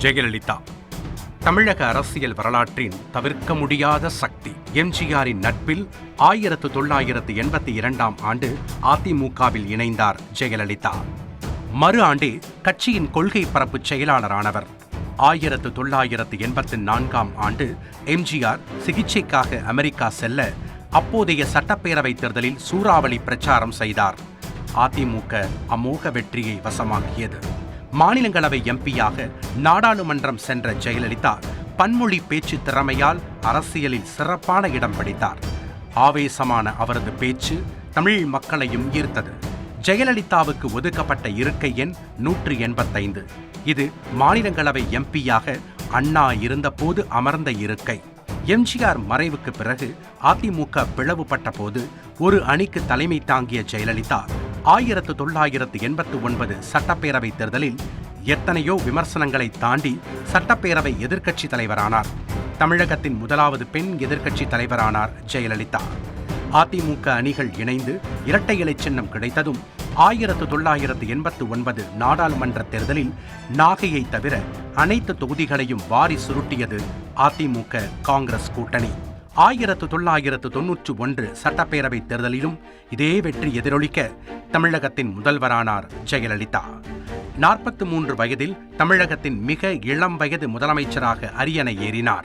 ஜெயலலிதா. தமிழக அரசியல் வரலாற்றின் தவிர்க்க முடியாத சக்தி. எம்ஜிஆரின் நட்பில் ஆயிரத்து தொள்ளாயிரத்து எண்பத்தி இரண்டாம் ஆண்டு அதிமுகவில் இணைந்தார் ஜெயலலிதா. மறு ஆண்டே கட்சியின் கொள்கை பரப்பு செயலாளரானவர். ஆயிரத்து தொள்ளாயிரத்து எண்பத்தி நான்காம் ஆண்டு எம்ஜிஆர் சிகிச்சைக்காக அமெரிக்கா செல்ல அப்போதைய சட்டப்பேரவை தேர்தலில் சூறாவளி பிரச்சாரம் செய்தார். அதிமுக அமோக வெற்றியை வசமாக்கியது. மாநிலங்களவை எம்பியாக நாடாளுமன்றம் சென்ற ஜெயலலிதா பன்மொழி பேச்சு திறமையால் அரசியலில் சிறப்பான இடம் பிடித்தார். ஆவேசமான அவரது பேச்சு தமிழ் மக்களையும் ஈர்த்தது. ஜெயலலிதாவுக்கு ஒதுக்கப்பட்ட இருக்கை எண் நூற்றி எண்பத்தைந்து. இது மாநிலங்களவை எம்பியாக அண்ணா இருந்தபோது அமர்ந்த இருக்கை. எம்ஜிஆர் மறைவுக்கு பிறகு அதிமுக பிளவுபட்ட போது ஒரு அணிக்கு தலைமை தாங்கிய ஜெயலலிதா ஆயிரத்து தொள்ளாயிரத்து எண்பத்து ஒன்பது சட்டப்பேரவை தேர்தலில் எத்தனையோ விமர்சனங்களை தாண்டி சட்டப்பேரவை எதிர்க்கட்சி தலைவரானார். தமிழகத்தின் முதலாவது பெண் எதிர்க்கட்சி தலைவரானார் ஜெயலலிதா. அதிமுக அணிகள் இணைந்து இரட்டை இலை சின்னம் கிடைத்ததும் ஆயிரத்து தொள்ளாயிரத்து எண்பத்து ஒன்பது நாடாளுமன்ற தேர்தலில் நாகையை தவிர அனைத்து தொகுதிகளையும் வாரி சுருட்டியது அதிமுக காங்கிரஸ் கூட்டணி. ஆயிரத்து தொள்ளாயிரத்து தொன்னூற்று ஒன்று சட்டப்பேரவை தேர்தலிலும் இதே வெற்றி எதிரொலிக்க தமிழகத்தின் முதல்வரானார் ஜெயலலிதா. நாற்பத்து மூன்று வயதில் தமிழகத்தின் மிக இளம் வயது முதலமைச்சராக அரியணை ஏறினார்.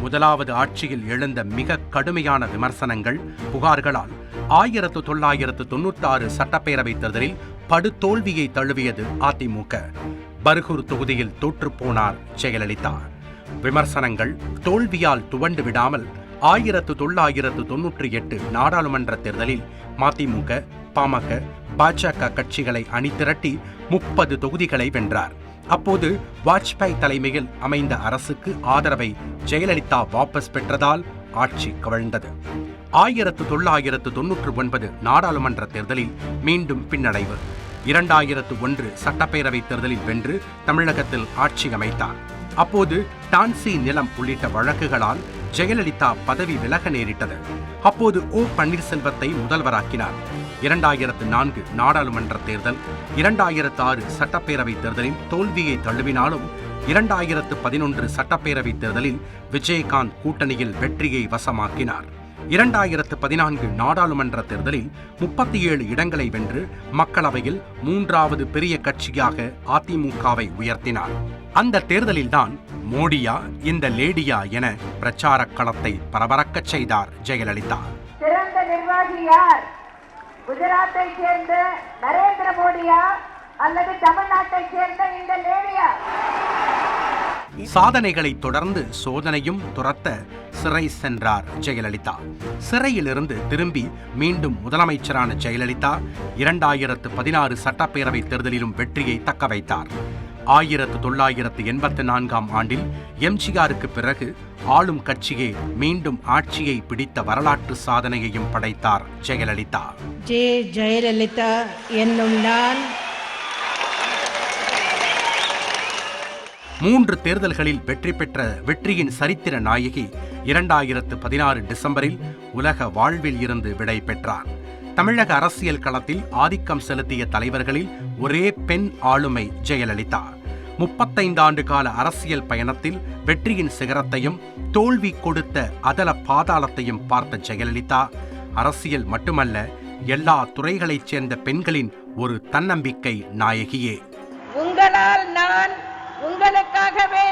முதலாவது ஆட்சியில் எழுந்த மிக கடுமையான விமர்சனங்கள் புகார்களால் ஆயிரத்து தொள்ளாயிரத்து தொன்னூற்றாறு சட்டப்பேரவைத் தேர்தலில் படுதோல்வியை தழுவியது அதிமுக. பர்கூர் தொகுதியில் தோற்றுப்போனார் ஜெயலலிதா. விமர்சனங்கள் தோல்வியால் துவண்டு விடாமல் ஆயிரத்து தொள்ளாயிரத்து தொன்னூற்றி எட்டு நாடாளுமன்ற தேர்தலில் மதிமுக பாமக பாஜக கட்சிகளை அணிதிரட்டி முப்பது தொகுதிகளை வென்றார். அப்போது வாஜ்பாய் தலைமையில் அமைந்த அரசுக்கு ஆதரவை ஜெயலலிதா வாபஸ் பெற்றதால் ஆட்சி கவிழ்ந்தது. ஆயிரத்து தொள்ளாயிரத்து தொன்னூற்று ஒன்பது நாடாளுமன்ற தேர்தலில் மீண்டும் பின்னடைவு. இரண்டாயிரத்து ஒன்று சட்டப்பேரவைத் தேர்தலில் வென்று தமிழகத்தில் ஆட்சி அமைத்தார். அப்போது டான்சி நிலம் உள்ளிட்ட வழக்குகளால் ஜெயலலிதா பதவி விலக நேரிட்டது. அப்போது ஓ. பன்னீர்செல்வத்தை முதல்வராக்கினார். இரண்டாயிரத்து நான்கு நாடாளுமன்ற தேர்தல் இரண்டாயிரத்து ஆறு சட்டப்பேரவைத் தேர்தலில் தோல்வியை தழுவினாலும் இரண்டாயிரத்து பதினொன்று சட்டப்பேரவைத் தேர்தலில் விஜயகாந்த் கூட்டணியில் வெற்றியை வசமாக்கினார். இரண்டாயிரத்து பதினான்கு நாடாளுமன்ற தேர்தலில் முப்பத்தி ஏழு இடங்களை வென்று மக்களவையில் மூன்றாவது பெரிய கட்சியாக அதிமுகவை உயர்த்தினார். அந்த தேர்தலில்தான் மோடியா இந்த லேடியா என பிரச்சார களத்தை பரபரக்கச் செய்தார் ஜெயலலிதா. சிறந்த நிர்வாகி யார்? குஜராத்தை சேர்ந்த நரேந்திர மோடியா அல்லது தமிழ்நாட்டை சேர்ந்த இந்த லேடியா சாதனைகளை தொடர்ந்து சோதனையும் துரத்த சிறை சென்றார் ஜெயலலிதா. சிறையிலிருந்து திரும்பி மீண்டும் முதலமைச்சரான ஜெயலலிதா இரண்டாயிரத்து பதினாறு சட்டப்பேரவை தேர்தலிலும் வெற்றியை தக்க வைத்தார். ஆயிரத்து தொள்ளாயிரத்து எண்பத்து நான்காம் ஆண்டில் எம்ஜிஆருக்கு பிறகு ஆளும் கட்சியே மீண்டும் ஆட்சியை பிடித்த வரலாற்று சாதனையையும் படைத்தார் ஜெயலலிதா. ஜே ஜெயலலிதா என்னும் நான் மூன்று தேர்தல்களில் வெற்றி பெற்ற வெற்றியின் சரித்திர நாயகி இரண்டாயிரத்து பதினாறு டிசம்பரில் உலக வாழ்வில் இருந்து விடை பெற்றார். தமிழக அரசியல் களத்தில் ஆதிக்கம் செலுத்திய தலைவர்களில் ஒரே பெண் ஆளுமை ஜெயலலிதா. முப்பத்தைந்து ஆண்டு கால அரசியல் பயணத்தில் வெற்றியின் சிகரத்தையும் தோல்வி கொடுத்த அதல பாதாளத்தையும் பார்த்த ஜெயலலிதா அரசியல் மட்டுமல்ல எல்லா துறைகளைச் சேர்ந்த பெண்களின் ஒரு தன்னம்பிக்கை நாயகியே. உங்களால் நான் உங்களுக்காகவே நான்